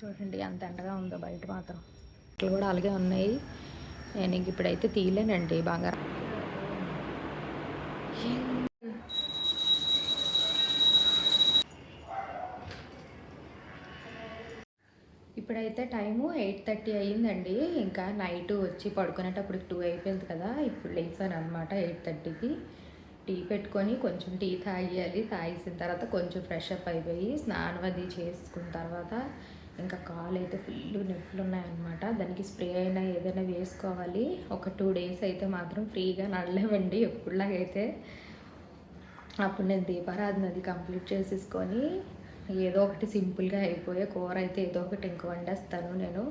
చూడండి ఎంత ఎండగా ఉందో బయట మాత్రం. ఇట్లు కూడా అలాగే ఉన్నాయి. నేను ఇంక ఇప్పుడైతే తీయలేనండి బంగారం. ఇప్పుడైతే టైము ఎయిట్ థర్టీ అయ్యిందండి. ఇంకా నైట్ వచ్చి పడుకునేటప్పుడు టూ అయిపోయింది కదా ఇప్పుడు లేచాను అనమాట ఎయిట్ థర్టీకి. టీ పెట్టుకొని కొంచెం టీ తాగేయాలి. తాగేసిన తర్వాత కొంచెం ఫ్రెష్ అప్ అయిపోయి స్నానం అది చేసుకున్న తర్వాత ఇంకా కాలు అయితే ఫుల్ నొప్పులు ఉన్నాయన్నమాట దానికి స్ప్రే అయినా ఏదైనా వేసుకోవాలి. ఒక టూ డేస్ అయితే మాత్రం ఫ్రీగా నడలేవండి ఎప్పుడులాగైతే. అప్పుడు నేను దీపారాధన అది కంప్లీట్ చేసేసుకొని ఏదో ఒకటి సింపుల్గా అయిపోయే కూర అయితే ఏదో ఒకటి ఇంక వండేస్తాను నేను.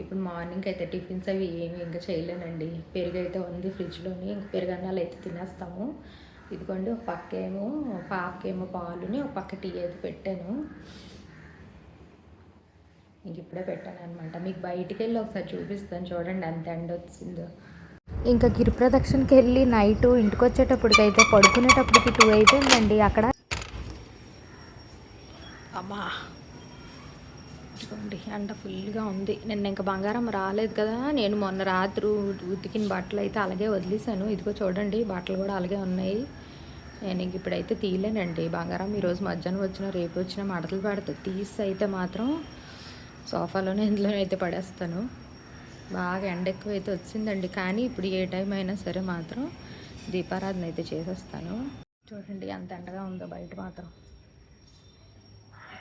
ఇప్పుడు మార్నింగ్ అయితే టిఫిన్స్ అవి ఏమి ఇంకా చేయలేనండి. పెరుగు అయితే ఉంది ఫ్రిడ్జ్లోని ఇంక పెరుగన్నాలు అయితే తినేస్తాము. ఇదిగోండి ఒక పక్క ఏమో పాపకేమో పాలుని ఒక పక్క టీ అయితే పెట్టాను. ఇంక ఇప్పుడే పెట్టాను అనమాట మీకు బయటికి వెళ్ళి ఒకసారి చూపిస్తాను చూడండి ఎంత ఎండ వచ్చిందో. ఇంకా గిరి ప్రదక్షిణకి వెళ్ళి నైట్ ఇంటికి వచ్చేటప్పటికైతే పడుకునేటప్పటికి టూ అయిపోయిందండి. అక్కడ అమ్మా. ఇదిగోండి ఎండ ఫుల్గా ఉంది. నిన్న ఇంకా బంగారం రాలేదు కదా నేను మొన్న రాత్రి ఉతికిన బట్టలు అయితే అలాగే వదిలేసాను ఇదిగో చూడండి బట్టలు కూడా అలాగే ఉన్నాయి. నేను ఇంక ఇప్పుడైతే తీయలేనండి. బంగారం ఈరోజు మధ్యాహ్నం వచ్చిన రేపు వచ్చిన మడతలు పడుతుంది తీసి అయితే మాత్రం సోఫాలోనే ఇందులోనే అయితే పడేస్తాను. బాగా ఎండ ఎక్కువ అయితే వచ్చిందండి. కానీ ఇప్పుడు ఏ టైం అయినా సరే మాత్రం దీపారాధన అయితే చేసేస్తాను. చూడండి ఎంత ఎండగా ఉందో బయట మాత్రం.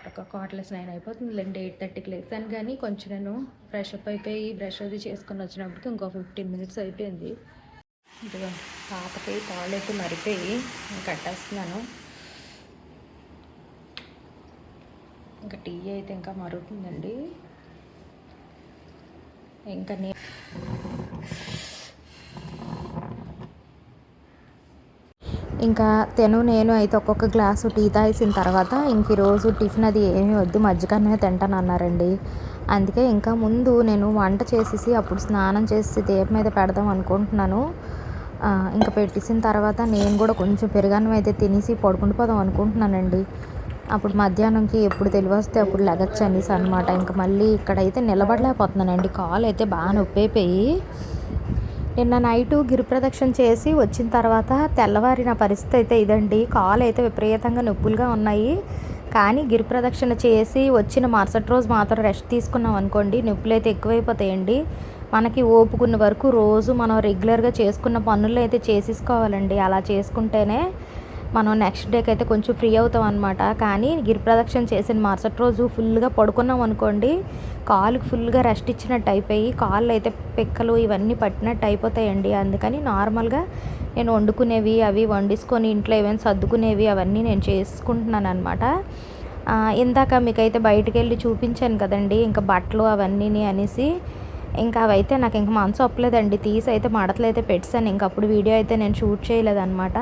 ఒక కాట్లెస్ నైన్ అయిపోతుంది లేండి ఎయిట్ థర్టీకి లేచాను కానీ కొంచెం నేను ఫ్రెష్ అప్ అయిపోయి బ్రష్ అది చేసుకొని వచ్చినప్పటికి ఇంకో ఫిఫ్టీన్ మినిట్స్ అయిపోయింది. ఇదిగో పాపకి పాలు అయితే మరిపోయి నేను కట్టేస్తున్నాను. ఇంకా టీ అయితే ఇంకా మరుగుతుందండి. ఇంకా నే ఇంకా తెను నేను అయితే ఒక్కొక్క గ్లాసు టీ తాగేసిన తర్వాత ఇంక ఈరోజు టిఫిన్ అది ఏమీ వద్దు మజ్జిగనే తింటాను అన్నారండి అందుకే ఇంకా ముందు నేను వంట చేసేసి అప్పుడు స్నానం చేసి దేపు మీద పెడదాం అనుకుంటున్నాను. ఇంకా పెట్టేసిన తర్వాత నేను కూడా కొంచెం పెరుగన్నం అయితే తినేసి పడుకుండిపోదాం అనుకుంటున్నానండి. అప్పుడు మధ్యాహ్నంకి ఎప్పుడు తెలివి వస్తే అప్పుడు లెగచ్చు అనేసి అనమాట ఇంకా మళ్ళీ ఇక్కడైతే నిలబడలేకపోతున్నానండి. కాలు అయితే బాగా నొప్పి అయిపోయి నిన్న నైటు గిరి ప్రదక్షిణ చేసి వచ్చిన తర్వాత తెల్లవారిన పరిస్థితి అయితే ఇదండి. కాలు అయితే విపరీతంగా నొప్పులుగా ఉన్నాయి. కానీ గిరి ప్రదక్షిణ చేసి వచ్చిన మరుసటి రోజు మాత్రం రెస్ట్ తీసుకున్నాం అనుకోండి నొప్పులు అయితే ఎక్కువైపోతాయండి. మనకి ఓపుకున్న వరకు రోజు మనం రెగ్యులర్గా చేసుకున్న పనులు అయితే చేసేసుకోవాలండి. అలా చేసుకుంటేనే మనం నెక్స్ట్ డేకి అయితే కొంచెం ఫ్రీ అవుతాం అనమాట కానీ గిరి ప్రదక్షిణ చేసిన మరుసటి రోజు ఫుల్గా పడుకున్నాం అనుకోండి కాలుకి ఫుల్గా రెస్ట్ ఇచ్చినట్టు అయిపోయి కాళ్ళు అయితే పిక్కలు ఇవన్నీ పట్టినట్టు అయిపోతాయండి. అందుకని నార్మల్గా నేను వండుకునేవి అవి వండేసుకొని ఇంట్లో ఏమైనా సర్దుకునేవి అవన్నీ నేను చేసుకుంటున్నాను అనమాట ఇందాక మీకైతే బయటకు వెళ్ళి చూపించాను కదండి ఇంకా బట్టలు అవన్నీ అనేసి. ఇంకా అవైతే నాకు ఇంకా మనసు ఒప్పలేదండి తీసి అయితే మడతలు అయితే పెట్టాను ఇంక అప్పుడు వీడియో అయితే నేను షూట్ చేయలేదన్నమాట.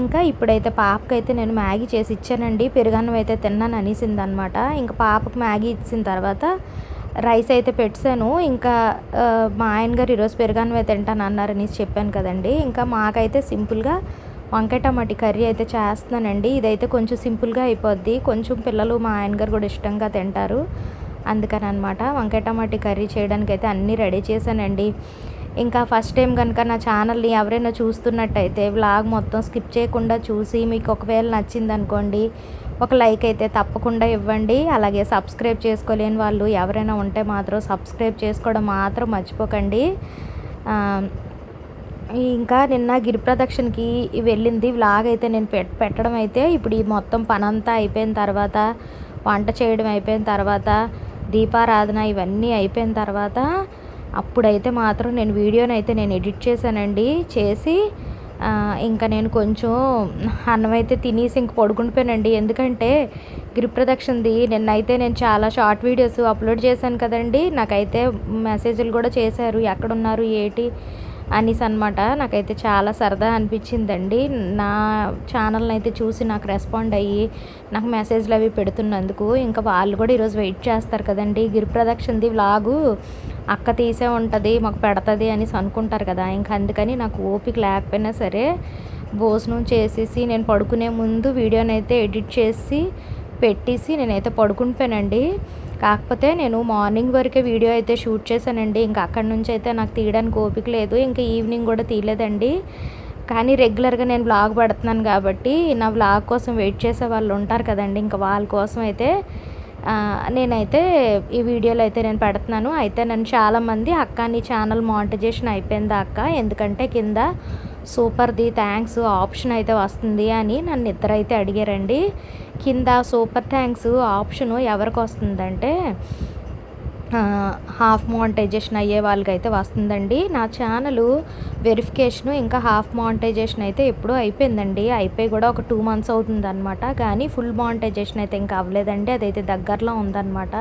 ఇంకా ఇప్పుడైతే పాపకైతే నేను మ్యాగీ చేసి ఇచ్చానండి. పెరుగన్నం అయితే తిన్నాను అనేసింది అనమాట ఇంకా పాపకు మ్యాగీ ఇచ్చిన తర్వాత రైస్ అయితే పెట్టాను. ఇంకా మా ఆయన గారు ఈరోజు పెరుగన్నం అయితే తింటాను అన్నారని చెప్పాను కదండి. ఇంకా మాకైతే సింపుల్గా వంకాయ టమాటీ కర్రీ అయితే చేస్తున్నానండి. ఇదైతే కొంచెం సింపుల్గా అయిపోద్ది. కొంచెం పిల్లలు మా ఆయన గారు కూడా ఇష్టంగా తింటారు. అందుకని అనమాట వంకాయ టమాటీ కర్రీ చేయడానికి అయితే అన్నీ రెడీ చేశానండి. ఇంకా ఫస్ట్ టైం కనుక నా ఛానల్ని ఎవరైనా చూస్తున్నట్టయితే వ్లాగ్ మొత్తం స్కిప్ చేయకుండా చూసి మీకు ఒకవేళ నచ్చింది అనుకోండి ఒక లైక్ అయితే తప్పకుండా ఇవ్వండి. అలాగే సబ్స్క్రైబ్ చేసుకోలేని వాళ్ళు ఎవరైనా ఉంటే మాత్రం సబ్స్క్రైబ్ చేసుకోవడం మాత్రం మర్చిపోకండి. ఇంకా నిన్న గిరి ప్రదక్షిణకి వెళ్ళింది వ్లాగ్ అయితే నేను పెట్ పెట్టడం అయితే ఇప్పుడు ఈ మొత్తం పనంతా అయిపోయిన తర్వాత వంట చేయడం అయిపోయిన తర్వాత దీపారాధన ఇవన్నీ అయిపోయిన తర్వాత అప్పుడైతే మాత్రం నేను వీడియోని అయితే నేను ఎడిట్ చేశానండి. చేసి ఇంకా నేను కొంచెం అన్నం అయితే తినేసి ఇంక పడుకుండిపోయానండి. ఎందుకంటే గిరి ప్రదక్షిణది నిన్నైతే నేను చాలా షార్ట్ వీడియోస్ అప్లోడ్ చేశాను కదండి. నాకైతే మెసేజ్లు కూడా చేశారు. ఎక్కడున్నారు ఏటి అనేసి అనమాట నాకైతే చాలా సరదా అనిపించిందండి. నా ఛానల్ని అయితే చూసి నాకు రెస్పాండ్ అయ్యి నాకు మెసేజ్లు అవి పెడుతున్నందుకు ఇంకా వాళ్ళు కూడా ఈరోజు వెయిట్ చేస్తారు కదండి. గిరి ప్రదక్షిణది వ్లాగు అక్క తీసే ఉంటుంది మాకు పెడతది అనేసి అనుకుంటారు కదా. ఇంకా అందుకని నాకు ఓపిక లేకపోయినా సరే భోజనం చేసేసి నేను పడుకునే ముందు వీడియోని అయితే ఎడిట్ చేసి పెట్టేసి నేనైతే పడుకుంటానండి కాకపోతే నేను మార్నింగ్ వరకే వీడియో అయితే షూట్ చేశానండి. ఇంకా అక్కడి నుంచి అయితే నాకు తీయడానికి ఓపిక లేదు. ఇంకా ఈవినింగ్ కూడా తీయలేదండి. కానీ రెగ్యులర్గా నేను బ్లాగ్ పడుతున్నాను కాబట్టి నా బ్లాగ్ కోసం వెయిట్ చేసే వాళ్ళు ఉంటారు కదండి. ఇంకా వాళ్ళ కోసం అయితే నేనైతే ఈ వీడియోలో అయితే నేను పెడుతున్నాను. అయితే నన్ను చాలామంది అక్క నీ ఛానల్ మానిటైజేషన్ అయిపోయిందా అక్క. ఎందుకంటే కింద సూపర్ది థ్యాంక్స్ ఆప్షన్ అయితే వస్తుంది అని నన్ను ఇద్దరైతే అడిగారండి. కింద సూపర్ థ్యాంక్స్ ఆప్షను ఎవరికి వస్తుందంటే హాఫ్ మానిటైజేషన్ అయ్యే వాళ్ళకైతే వస్తుందండి. నా ఛానల్ వెరిఫికేషన్ ఇంకా హాఫ్ మానిటైజేషన్ అయితే ఎప్పుడూ అయిపోయిందండి. అయిపోయి కూడా ఒక టూ మంత్స్ అవుతుంది అనమాట కానీ ఫుల్ మానిటైజేషన్ అయితే ఇంకా అవ్వలేదండి. అదైతే దగ్గరలో ఉందన్నమాట.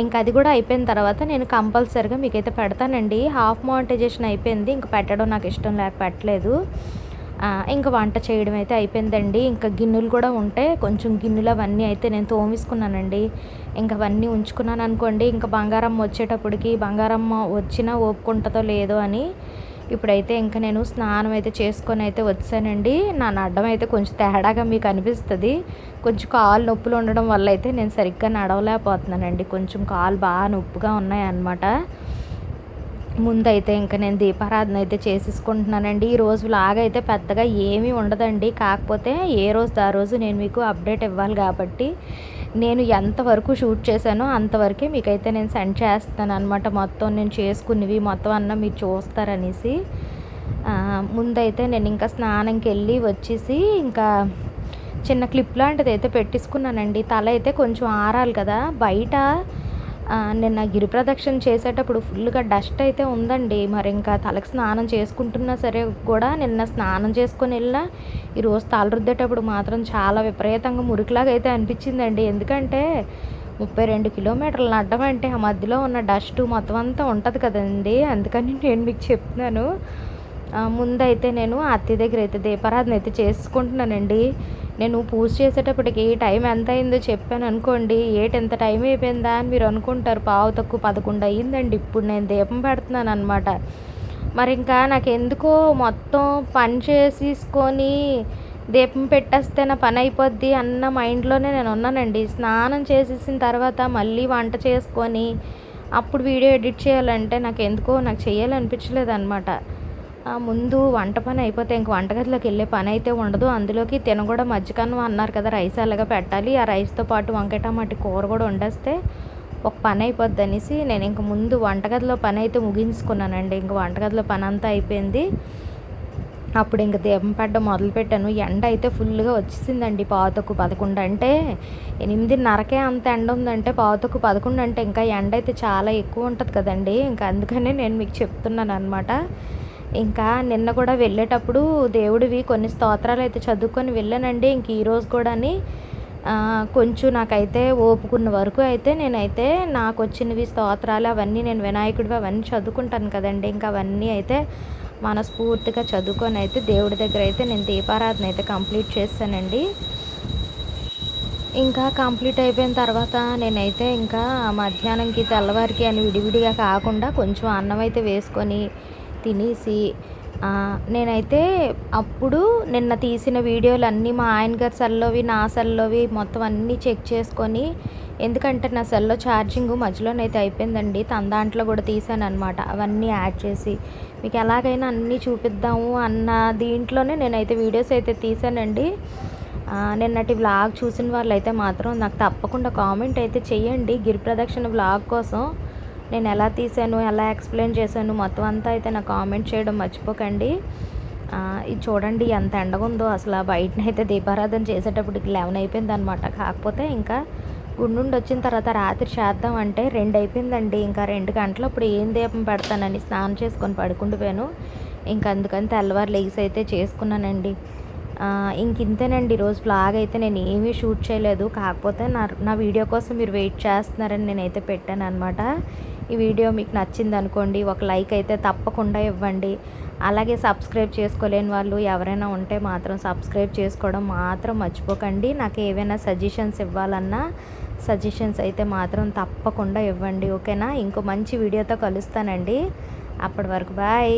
ఇంకా అది కూడా అయిపోయిన తర్వాత నేను కంపల్సరిగా మీకైతే పెడతానండి. హాఫ్ మానిటైజేషన్ అయిపోయింది. ఇంకా పెట్టడం నాకు ఇష్టం లేక పెట్టలేదు. ఇంకా వంట చేయడం అయితే అయిపోయిందండి. ఇంకా గిన్నెలు కూడా ఉంటే కొంచెం గిన్నెలు అవన్నీ అయితే నేను తోమిసుకున్నానండి. ఇంకా అవన్నీ ఉంచుకున్నాను అనుకోండి ఇంకా బంగారమ్మ వచ్చేటప్పటికి బంగారమ్మ వచ్చినా ఓపుకుంటుందో లేదో అని ఇప్పుడైతే ఇంకా నేను స్నానం అయితే చేసుకొని అయితే వచ్చానండి. నా నడ్డం అయితే కొంచెం తేడాగా మీకు అనిపిస్తుంది. కొంచెం కాలు నొప్పులు ఉండడం వల్ల అయితే నేను సరిగ్గా నడవలేకపోతున్నానండి. కొంచెం కాలు బాగా నొప్పుగా ఉన్నాయన్నమాట. ముందైతే ఇంకా నేను దీపారాధన అయితే చేసేసుకుంటున్నానండి. ఈ రోజు లాగైతే పెద్దగా ఏమీ ఉండదండి. కాకపోతే ఏ రోజు ఆ రోజు నేను మీకు అప్డేట్ ఇవ్వాలి కాబట్టి నేను ఎంతవరకు షూట్ చేశానో అంతవరకే మీకైతే నేను సెండ్ చేస్తాను అనమాట మొత్తం నేను చేసుకున్నవి మొత్తం అన్న మీరు చూస్తారనేసి. ముందైతే నేను ఇంకా స్నానంకి వెళ్ళి వచ్చేసి ఇంకా చిన్న క్లిప్ లాంటిది అయితే పెట్టించుకున్నానండి తల అయితే కొంచెం ఆరాలి కదా. బయట నిన్న గిరి ప్రదక్షిణ చేసేటప్పుడు ఫుల్గా డస్ట్ అయితే ఉందండి. మరి ఇంకా తలకి స్నానం చేసుకుంటున్నా సరే కూడా నిన్న స్నానం చేసుకొని వెళ్ళినా ఈరోజు తల రుద్దేటప్పుడు మాత్రం చాలా విపరీతంగా మురికిలాగా అయితే అనిపించిందండి. ఎందుకంటే ముప్పై రెండు కిలోమీటర్లు నడ్డం అంటే ఆ మధ్యలో ఉన్న డస్ట్ మొత్తం అంతా ఉంటుంది కదండి. అందుకని నేను మీకు చెప్తున్నాను. ముందైతే నేను అత్తి దగ్గర అయితే దీపారాధన అయితే చేసుకుంటున్నానండి. నేను పూజ చేసేటప్పటికి టైం ఎంత అయిందో చెప్పాను అనుకోండి. ఏటి ఎంత టైం అయిపోయిందా? అని మీరు అనుకుంటారు పావు తక్కువ పదకొండు అయ్యిందండి. ఇప్పుడు నేను దీపం పెడుతున్నాను అనమాట మరి ఇంకా నాకు ఎందుకో మొత్తం పని చేసేసుకొని దీపం పెట్టేస్తే నా పని అయిపోద్ది అన్న మైండ్లోనే నేను ఉన్నానండి. స్నానం చేసేసిన తర్వాత మళ్ళీ వంట చేసుకొని అప్పుడు వీడియో ఎడిట్ చేయాలంటే నాకు ఎందుకో నాకు చేయాలనిపించలేదు అనమాట ముందు వంట పని అయిపోతే ఇంక వంటగదిలోకి వెళ్ళే పని అయితే ఉండదు. అందులోకి తిన కూడా మజ్జికన్నం అన్నారు కదా రైస్ అలాగా పెట్టాలి. ఆ రైస్తో పాటు వంకాయ టమాటి కూర కూడా వండేస్తే ఒక పని అయిపోద్ది అనేసి నేను ఇంక ముందు వంటగదిలో పని అయితే ముగించుకున్నానండి. ఇంక వంటగదిలో పని అంతా అయిపోయింది. అప్పుడు ఇంక దీపం పెట్టడం మొదలుపెట్టాను. ఎండ అయితే ఫుల్గా వచ్చేసిందండి పావుతకు పదకొండు అంటే. ఎనిమిదిన్నరకే అంత ఎండ ఉందంటే పావుతకు పదకొండు అంటే ఇంకా ఎండ అయితే చాలా ఎక్కువ ఉంటుంది కదండి. ఇంకా అందుకనే నేను మీకు చెప్తున్నాను అనమాట ఇంకా నిన్న కూడా వెళ్ళేటప్పుడు దేవుడివి కొన్ని స్తోత్రాలు అయితే చదువుకొని వెళ్ళానండి. ఇంక ఈరోజు కూడాని కొంచెం నాకైతే ఓపుకున్న వరకు అయితే నేనైతే నాకు వచ్చినవి స్తోత్రాలు అవన్నీ నేను వినాయకుడివి అవన్నీ చదువుకుంటాను కదండి. ఇంకా అవన్నీ అయితే మనస్ఫూర్తిగా చదువుకొని అయితే దేవుడి దగ్గర అయితే నేను దీపారాధన అయితే కంప్లీట్ చేస్తానండి ఇంకా కంప్లీట్ అయిపోయిన తర్వాత నేనైతే ఇంకా మధ్యాహ్నంకి తెల్లవారికి అని విడివిడిగా కాకుండా కొంచెం అన్నం అయితే వేసుకొని తినేసి నేనైతే అప్పుడు నిన్న తీసిన వీడియోలు అన్నీ మా ఆయన గారి సెల్లోవి నా సెల్లోవి మొత్తం అన్నీ చెక్ చేసుకొని ఎందుకంటే నా సెల్లో ఛార్జింగ్ మధ్యలోనైతే అయిపోయిందండి తన దాంట్లో కూడా తీసాను అనమాట అవన్నీ యాడ్ చేసి మీకు ఎలాగైనా అన్నీ చూపిద్దాము అన్న దీంట్లోనే నేనైతే వీడియోస్ అయితే తీసానండి. నిన్నటి వ్లాగ్ చూసిన వాళ్ళు అయితే మాత్రం నాకు తప్పకుండా కామెంట్ అయితే చేయండి. గిరి ప్రదక్షిణ వ్లాగ్ కోసం నేను ఎలా తీసాను ఎలా ఎక్స్ప్లెయిన్ చేశాను మొత్తం అంతా అయితే నాకు కామెంట్ చేయడం మర్చిపోకండి. ఇది చూడండి ఎంత ఎండగా ఉందో. అసలు బయటనైతే దీపారాధన చేసేటప్పటికి లెవెన్ అయిపోయింది అనమాట కాకపోతే ఇంకా గుండుండి వచ్చిన తర్వాత రాత్రి చేద్దాం అంటే రెండు అయిపోయిందండి. ఇంకా రెండు గంటలు అప్పుడు ఏం దీపం పెడతానని స్నానం చేసుకొని పడుకుండిపోయాను ఇంకా అందుకని తెల్లవారు లెగ్స్ అయితే చేసుకున్నానండి. ఇంక ఇంతేనండి. ఈరోజు బ్లాగ్ అయితే నేను ఏమీ షూట్ చేయలేదు. కాకపోతే నా నా వీడియో కోసం మీరు వెయిట్ చేస్తున్నారని నేనైతే పెట్టాను అనమాట ఈ వీడియో మీకు నచ్చింది అనుకోండి ఒక లైక్ అయితే తప్పకుండా ఇవ్వండి. అలాగే సబ్స్క్రైబ్ చేసుకోలేని వాళ్ళు ఎవరైనా ఉంటే మాత్రం సబ్స్క్రైబ్ చేసుకోవడం మాత్రం మర్చిపోకండి. నాకు ఏవైనా సజెషన్స్ ఇవ్వాలన్నా సజెషన్స్ అయితే మాత్రం తప్పకుండా ఇవ్వండి ఓకేనా? ఇంకో మంచి వీడియోతో కలుస్తానండి. అప్పటి వరకు బాయ్.